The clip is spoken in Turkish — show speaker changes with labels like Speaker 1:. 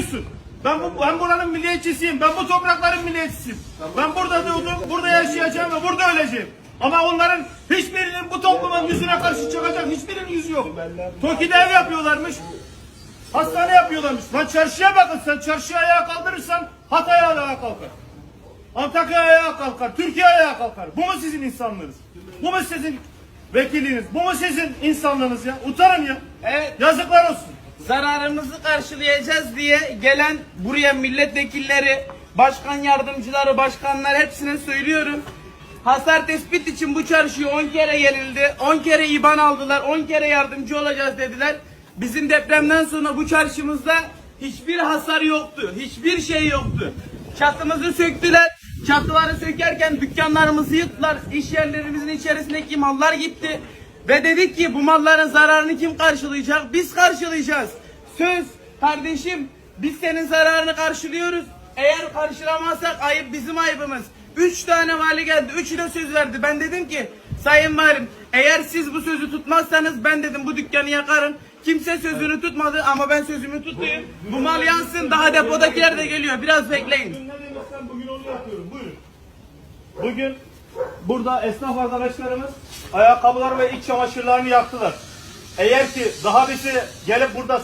Speaker 1: duysun. Ben bu ben buranın milliyetçisiyim. Ben bu toprakların milliyetçisiyim. Ben burada doğdum, burada yaşayacağım ve burada öleceğim. Ama onların hiçbirinin bu toplumun yüzüne karşı çıkacak hiçbirinin yüzü yok. Toki'de ev yapıyorlarmış. Hastane yapıyorlarmış. Lan çarşıya bakın sen çarşıya ayağa kaldırırsan Hatay ayağa kalkar. Antakya ayağa kalkar. Türkiye ayağa kalkar. Bu mu sizin insanlığınız? Bu mu sizin vekiliniz? Bu mu sizin insanlığınız ya? Utanın ya.
Speaker 2: Evet.
Speaker 1: Yazıklar olsun.
Speaker 2: Zararımızı karşılayacağız diye gelen buraya milletvekilleri, başkan yardımcıları, başkanlar hepsine söylüyorum. Hasar tespit için bu çarşıya 10 kere yenildi. 10 kere IBAN aldılar. 10 kere yardımcı olacağız dediler. Bizim depremden sonra bu çarşımızda hiçbir hasar yoktu. Hiçbir şey yoktu. Çatımızı söktüler. Çatıları sökerken dükkanlarımızı yıktılar. İş yerlerimizin içerisindeki mallar gitti. Ve dedik ki bu malların zararını kim karşılayacak? Biz karşılayacağız. Söz kardeşim biz senin zararını karşılıyoruz. Eğer karşılamazsak ayıp bizim ayıbımız. Üç tane vali geldi. Üçü de söz verdi. Ben dedim ki sayın valim eğer siz bu sözü tutmazsanız ben dedim bu dükkanı yakarım. Kimse sözünü tutmadı ama ben sözümü tutayım. Bu mal yansın daha depodakiler de geliyor. Biraz bekleyin.
Speaker 1: Bugün ne demezsen bugün onu yapıyorum. Buyurun. Bugün burada esnaf arkadaşlarımız ayakkabılar ve iç çamaşırlarını yaktılar. Eğer ki daha birisi gelip burada